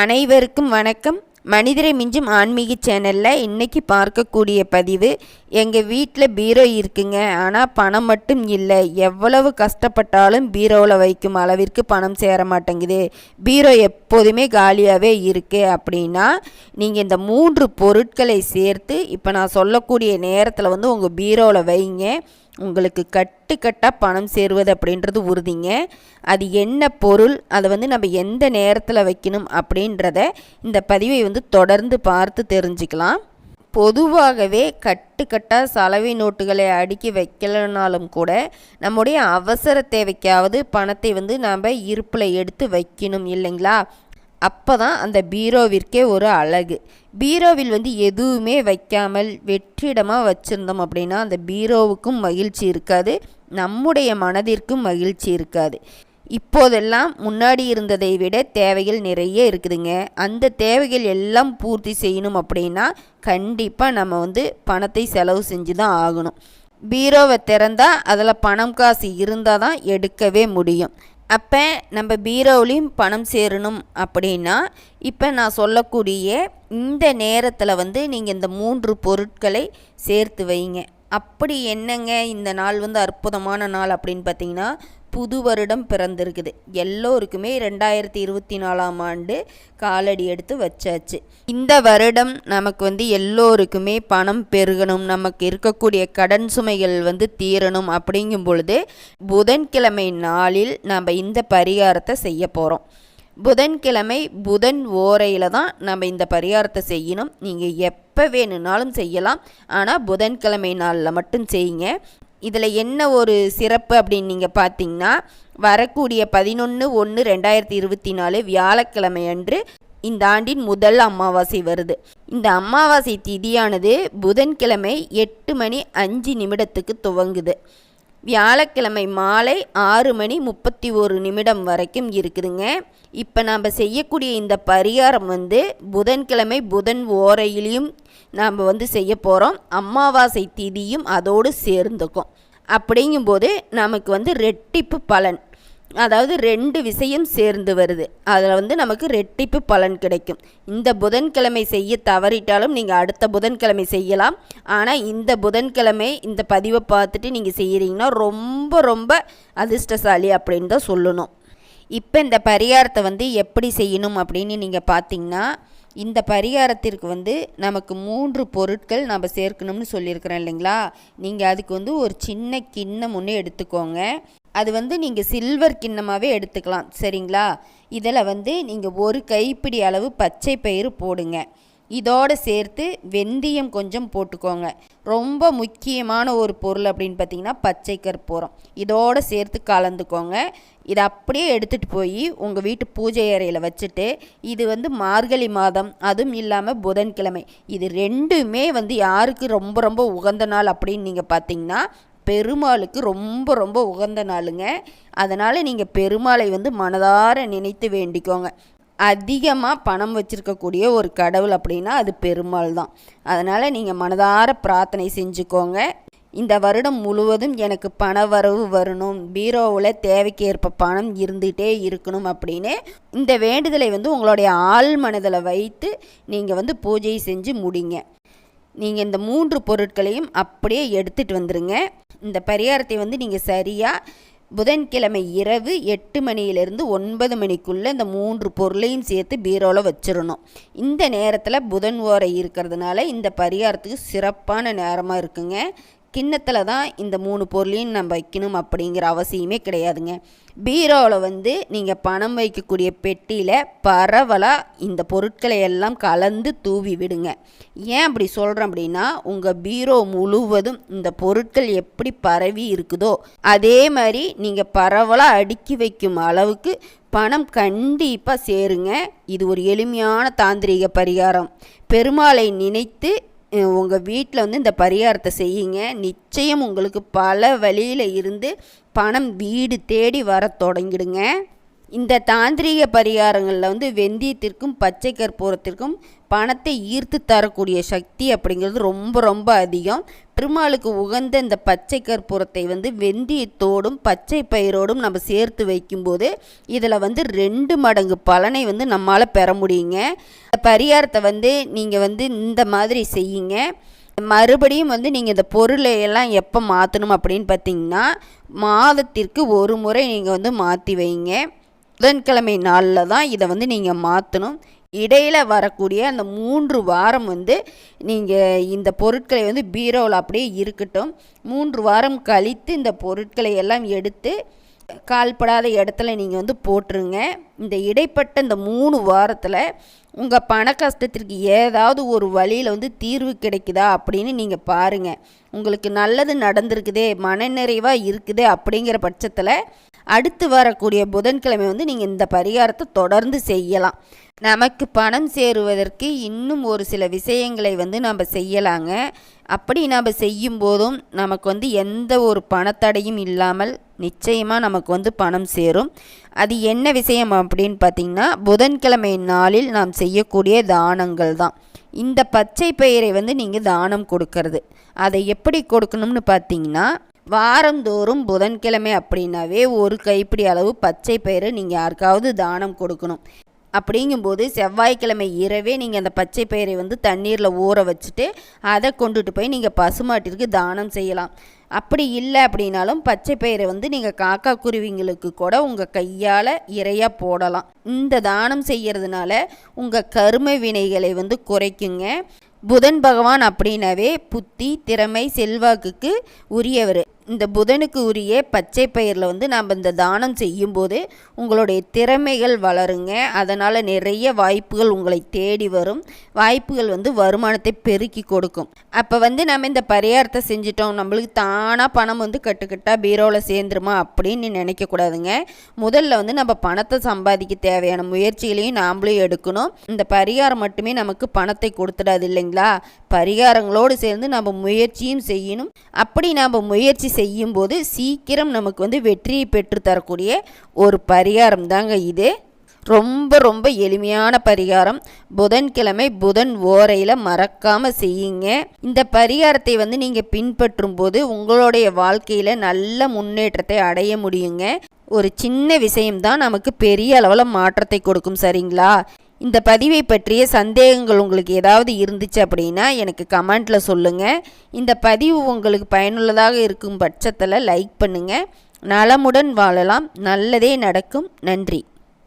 அனைவருக்கும் வணக்கம். மனிதரை மிஞ்சும் ஆன்மீக சேனலில் இன்றைக்கி பார்க்கக்கூடிய பதிவு எங்கள் வீட்டில் பீரோ இருக்குங்க. ஆனால் பணம் மட்டும் இல்லை. எவ்வளவு கஷ்டப்பட்டாலும் பீரோவில் வைக்கும் அளவிற்கு பணம் சேர மாட்டேங்குது. பீரோ எப்போதுமே காலியாகவே இருக்குது அப்படின்னா நீங்கள் இந்த மூன்று பொருட்களை சேர்த்து இப்போ நான் சொல்லக்கூடிய நேரத்தில் வந்து உங்கள் பீரோவில் வைங்க. உங்களுக்கு கட்டுக்கட்டாக பணம் சேருவது அப்படின்றது உறுதிங்க. அது என்ன பொருள் அதை வந்து நம்ம எந்த நேரத்தில் வைக்கணும் அப்படின்றத இந்த பதிவை வந்து தொடர்ந்து பார்த்து தெரிஞ்சுக்கலாம். பொதுவாகவே கட்டுக்கட்டாக சலவை நோட்டுகளை அடுக்கி வைக்கலனாலும் கூட நம்முடைய அவசர தேவைக்காவது பணத்தை வந்து நாம் இருப்பில் எடுத்து வைக்கணும் இல்லைங்களா? அப்போ தான் அந்த பீரோவிற்கே ஒரு அழகு. பீரோவில் வந்து எதுவுமே வைக்காமல் வெற்றிடமாக வச்சுருந்தோம் அப்படின்னா அந்த பீரோவுக்கும் மகிழ்ச்சி இருக்காது நம்முடைய மனதிற்கும் மகிழ்ச்சி இருக்காது. இப்போதெல்லாம் முன்னாடி இருந்ததை விட தேவைகள் நிறைய இருக்குதுங்க. அந்த தேவைகள் எல்லாம் பூர்த்தி செய்யணும் அப்படின்னா கண்டிப்பாக நம்ம வந்து பணத்தை செலவு செஞ்சு தான் ஆகணும். பீரோவை திறந்தால் அதில் பணம் காசு இருந்தால் தான் எடுக்கவே முடியும். அப்போ நம்ம பீரோவிலையும் பணம் சேரணும் அப்படின்னா இப்போ நான் சொல்லக்கூடிய இந்த நேரத்தில் வந்து நீங்கள் இந்த மூன்று பொருட்களை சேர்த்து வைங்க. அப்படி என்னங்க இந்த நாள் வந்து அற்புதமான நாள் அப்படின்னு பார்த்தீங்கன்னா புது வருடம் பிறந்திருக்குது. எல்லோருக்குமே ரெண்டாயிரத்தி இருபத்தி நாலாம் ஆண்டு காலடி எடுத்து வச்சாச்சு. இந்த வருடம் நமக்கு வந்து எல்லோருக்குமே பணம் பெருகணும் நமக்கு இருக்கக்கூடிய கடன் சுமைகள் வந்து தீரணும் அப்படிங்கும் பொழுது புதன்கிழமை நாளில் நம்ம இந்த பரிகாரத்தை செய்ய போகிறோம் புதன்கிழமை புதன் ஓரையில் தான் நம்ம இந்த பரிகாரத்தை செய்யணும். நீங்கள் எப்போ வேணும்னாலும் செய்யலாம். ஆனால் புதன்கிழமை நாளில் மட்டும் செய்யுங்க. இதில் என்ன ஒரு சிறப்பு அப்படின்னு நீங்கள் பார்த்தீங்கன்னா வரக்கூடிய பதினொன்று ஒன்று ரெண்டாயிரத்தி இருபத்தி நாலு வியாழக்கிழமை அன்று இந்த ஆண்டின் முதல் அமாவாசை வருது. இந்த அமாவாசை திதியானது புதன்கிழமை எட்டு மணி அஞ்சு நிமிடத்துக்கு துவங்குது. வியாழக்கிழமை மாலை ஆறு மணி முப்பத்தி ஒரு நிமிடம் வரைக்கும் இருக்குதுங்க. இப்போ நாம் செய்யக்கூடிய இந்த பரிகாரம் வந்து புதன்கிழமை புதன் ஓரையிலையும் நாம் வந்து செய்ய போகிறோம் அமாவாசை திதியும் அதோடு சேர்ந்துக்கும். அப்படிங்கும்போது நமக்கு வந்து ரெட்டிப்பு பலன். அதாவது ரெண்டு விஷயம் சேர்ந்து வருது. அதில் வந்து நமக்கு ரெட்டிப்பு பலன் கிடைக்கும். இந்த புதன்கிழமை செய்ய தவறிட்டாலும் நீங்கள் அடுத்த புதன்கிழமை செய்யலாம். ஆனால் இந்த புதன்கிழமை இந்த பதிவை பார்த்துட்டு நீங்கள் செய்கிறீங்கன்னா ரொம்ப ரொம்ப அதிர்ஷ்டசாலி அப்படின்னு தான் சொல்லணும். இப்போ இந்த பரிகாரத்தை வந்து எப்படி செய்யணும் அப்படின்னு நீங்கள் பார்த்தீங்கன்னா இந்த பரிகாரத்திற்கு வந்து நமக்கு மூன்று பொருட்கள் நம்ம சேர்க்கணும்னு சொல்லியிருக்கிறோம் இல்லைங்களா? நீங்கள் அதுக்கு வந்து ஒரு சின்ன கிண்ணம் ஒன்று எடுத்துக்கோங்க. அது வந்து நீங்கள் சில்வர் கிண்ணமாகவே எடுத்துக்கலாம் சரிங்களா? இதில் வந்து நீங்கள் ஒரு கைப்பிடி அளவு பச்சை பயிறு போடுங்க. இதோடு சேர்த்து வெந்தயம் கொஞ்சம் போட்டுக்கோங்க. ரொம்ப முக்கியமான ஒரு பொருள் அப்படின்னு பார்த்தீங்கன்னா பச்சை கற்பூரம். இதோடு சேர்த்து கலந்துக்கோங்க. இதை அப்படியே எடுத்துகிட்டு போய் உங்கள் வீட்டு பூஜை அறையில் வச்சுட்டு இது வந்து மார்கழி மாதம் அதுவும் இல்லாமல் புதன்கிழமை. இது ரெண்டுமே வந்து யாருக்கு ரொம்ப ரொம்ப உகந்த நாள் அப்படின்னு நீங்கள் பார்த்தீங்கன்னா பெருமாளுக்கு ரொம்ப ரொம்ப உகந்த நாளுங்க. அதனால் நீங்கள் பெருமாளை வந்து மனதார நினைத்து வேண்டிக்கோங்க. அதிகமாக பணம் வச்சுருக்கக்கூடிய ஒரு கடவுள் அப்படின்னா அது பெருமாள் தான் அதனால் நீங்கள் மனதார பிரார்த்தனை செஞ்சுக்கோங்க. இந்த வருடம் முழுவதும் எனக்கு பண வரவு வரணும். பீரோவில் தேவைக்கு ஏற்ப பணம் இருந்துகிட்டே இருக்கணும் அப்படின்னு இந்த வேண்டுதலை வந்து உங்களுடைய ஆள் மனதில் வைத்து நீங்கள் வந்து பூஜை செஞ்சு முடிங்க. நீங்கள் இந்த மூன்று பொருட்களையும் அப்படியே எடுத்துகிட்டு வந்துடுங்க இந்த பரிகாரத்தை வந்து நீங்கள் சரியாக புதன்கிழமை இரவு எட்டு மணியிலிருந்து ஒன்பது மணிக்குள்ளே இந்த மூன்று பொருளையும் சேர்த்து பீரோவில் வச்சிடணும். இந்த நேரத்தில் புதன் ஓரை இருக்கிறதுனால இந்த பரிகாரத்துக்கு சிறப்பான நேரமாக இருக்குங்க. கிண்ணத்தில் தான் இந்த மூணு பொருளையும் நம்ம வைக்கணும் அப்படிங்கிற அவசியமே கிடையாதுங்க. பீரோவில் வந்து நீங்கள் பணம் வைக்கக்கூடிய பெட்டியில் பரவலாக இந்த பொருட்களை எல்லாம் கலந்து தூவி விடுங்க. ஏன் அப்படி சொல்கிறேன் அப்படின்னா உங்கள் பீரோ முழுவதும் இந்த பொருட்கள் எப்படி பரவி இருக்குதோ அதே மாதிரி நீங்கள் பரவலாக அடுக்கி வைக்கும் அளவுக்கு பணம் கண்டிப்பாக சேருங்க. இது ஒரு எளிமையான தாந்திரிக பரிகாரம். பெருமாளை நினைத்து உங்கள் வீட்டில் வந்து இந்த பரிகாரத்தை செய்யுங்க. நிச்சயம் உங்களுக்கு பல வழியில் இருந்து பணம் வீடு தேடி வர தொடங்கிடுங்க. இந்த தாந்திரிக பரிகாரங்களில் வந்து வெந்தயத்திற்கும் பச்சை கற்பூரத்திற்கும் பணத்தை ஈர்த்து தரக்கூடிய சக்தி அப்படிங்கிறது ரொம்ப ரொம்ப அதிகம். பெருமாளுக்கு உகந்த இந்த பச்சை கற்பூரத்தை வந்து வெந்தயத்தோடும் பச்சை பயிரோடும் நம்ம சேர்த்து வைக்கும்போது இதில் வந்து ரெண்டு மடங்கு பலனை வந்து நம்மளால் பெற முடியுங்க. பரிகாரத்தை வந்து நீங்கள் வந்து இந்த மாதிரி செய்யுங்க. மறுபடியும் வந்து நீங்கள் இந்த பொருளை எல்லாம் எப்போ மாற்றணும் அப்படின்னு பார்த்தீங்கன்னா மாதத்திற்கு ஒரு முறை நீங்கள் வந்து மாற்றி வைங்க. புதன்கிழமை நாளில் தான் இதை வந்து நீங்கள் மாற்றணும் இடையில் வரக்கூடிய அந்த மூன்று வாரம் வந்து நீங்கள் இந்த பொருட்களை வந்து பீரோவில் அப்படியே இருக்கட்டும். மூன்று வாரம் கழித்து இந்த பொருட்களை எல்லாம் எடுத்து கால்படாத இடத்துல நீங்கள் வந்து போட்டுருங்க. இந்த இடைப்பட்ட இந்த மூணு வாரத்தில் உங்கள் பண கஷ்டத்திற்கு ஏதாவது ஒரு வழியில் வந்து தீர்வு கிடைக்குதா அப்படின்னு நீங்கள் பாருங்கள் உங்களுக்கு நல்லது நடந்திருக்குதே மனநிறைவாக இருக்குதே அப்படிங்கிற பட்சத்தில் அடுத்து வரக்கூடிய புதன்கிழமை வந்து நீங்கள் இந்த பரிகாரத்தை தொடர்ந்து செய்யலாம். நமக்கு பணம் சேருவதற்கு இன்னும் ஒரு சில விஷயங்களை வந்து நம்ம செய்யலாங்க. அப்படி நாம் செய்யும் போதும் நமக்கு வந்து எந்த ஒரு பணத்தடையும் இல்லாமல் நிச்சயமாக நமக்கு வந்து பணம் சேரும். அது என்ன விஷயம் அப்படின்னு பார்த்திங்கன்னா புதன்கிழமை நாளில் நாம் செய்யக்கூடிய தானங்கள் தான். இந்த பச்சை பயிரை வந்து நீங்கள் தானம் கொடுக்கறது. அதை எப்படி கொடுக்கணும்னு பார்த்தீங்கன்னா வாரந்தோறும் புதன்கிழமை அப்படின்னாவே ஒரு கைப்பிடி அளவு பச்சை பயிரை நீங்கள் யாருக்காவது தானம் கொடுக்கணும். அப்படிங்கும்போது செவ்வாய்க்கிழமை இரவே நீங்கள் அந்த பச்சை பயிரை வந்து தண்ணீரில் ஊற வச்சுட்டு அதை கொண்டுட்டு போய் நீங்கள் பசுமாட்டிற்கு தானம் செய்யலாம். அப்படி இல்லை அப்படின்னாலும் பச்சை பயிரை வந்து நீங்கள் காக்கா குருவிங்களுக்கு கூட உங்கள் கையால் இறையாக போடலாம். இந்த தானம் செய்கிறதுனால உங்கள் கரும வினைகளை வந்து குறைக்குங்க. புதன் பகவான் அப்படின்னாவே புத்தி திறமை செல்வாக்குக்கு உரியவர். இந்த புதனுக்கு உரிய பச்சை பயிரில் வந்து நம்ம இந்த தானம் செய்யும்போது உங்களுடைய திறமைகள் வளருங்க. அதனால் நிறைய வாய்ப்புகள் உங்களை தேடி வரும். வாய்ப்புகள் வந்து வருமானத்தை பெருக்கி கொடுக்கும். அப்போ வந்து நம்ம இந்த பரிகாரத்தை செஞ்சிட்டோம். நம்மளுக்கு தானாக பணம் வந்து கட்டுக்கட்டாக பீரோவில் சேர்ந்துருமா அப்படின்னு நினைக்கக்கூடாதுங்க முதல்ல வந்து நம்ம பணத்தை சம்பாதிக்க தேவையான முயற்சிகளையும் நாம்ளும் எடுக்கணும். இந்த பரிகாரம் மட்டுமே நமக்கு பணத்தை கொடுத்துடாது இல்லைங்களா? பரிகாரங்களோடு சேர்ந்து நம்ம முயற்சியும் செய்யணும். அப்படி நாம் முயற்சி செய்யும்போது சீக்கிரம் நமக்கு வந்து வெற்றியை பெற்று தரக்கூடிய ஒரு பரிகாரம் தாங்க இது. ரொம்ப ரொம்ப எளிமையான பரிகாரம். புதன்கிழமை புதன் ஓரையில் மறக்காமல் செய்யுங்க. இந்த பரிகாரத்தை வந்து நீங்கள் பின்பற்றும் போது உங்களுடைய வாழ்க்கையில் நல்ல முன்னேற்றத்தை அடைய முடியுங்க. ஒரு சின்ன விஷயம்தான் நமக்கு பெரிய அளவில் மாற்றத்தை கொடுக்கும் சரிங்களா? இந்த பதிவை பற்றிய சந்தேகங்கள் உங்களுக்கு ஏதாவது இருந்துச்சு அப்படின்னா எனக்கு கமெண்ட்டில் சொல்லுங்கள் இந்த பதிவு உங்களுக்கு பயனுள்ளதாக இருக்கும் பட்சத்தில் லைக் பண்ணுங்கள் நலமுடன் வாழலாம். நல்லதே நடக்கும். நன்றி.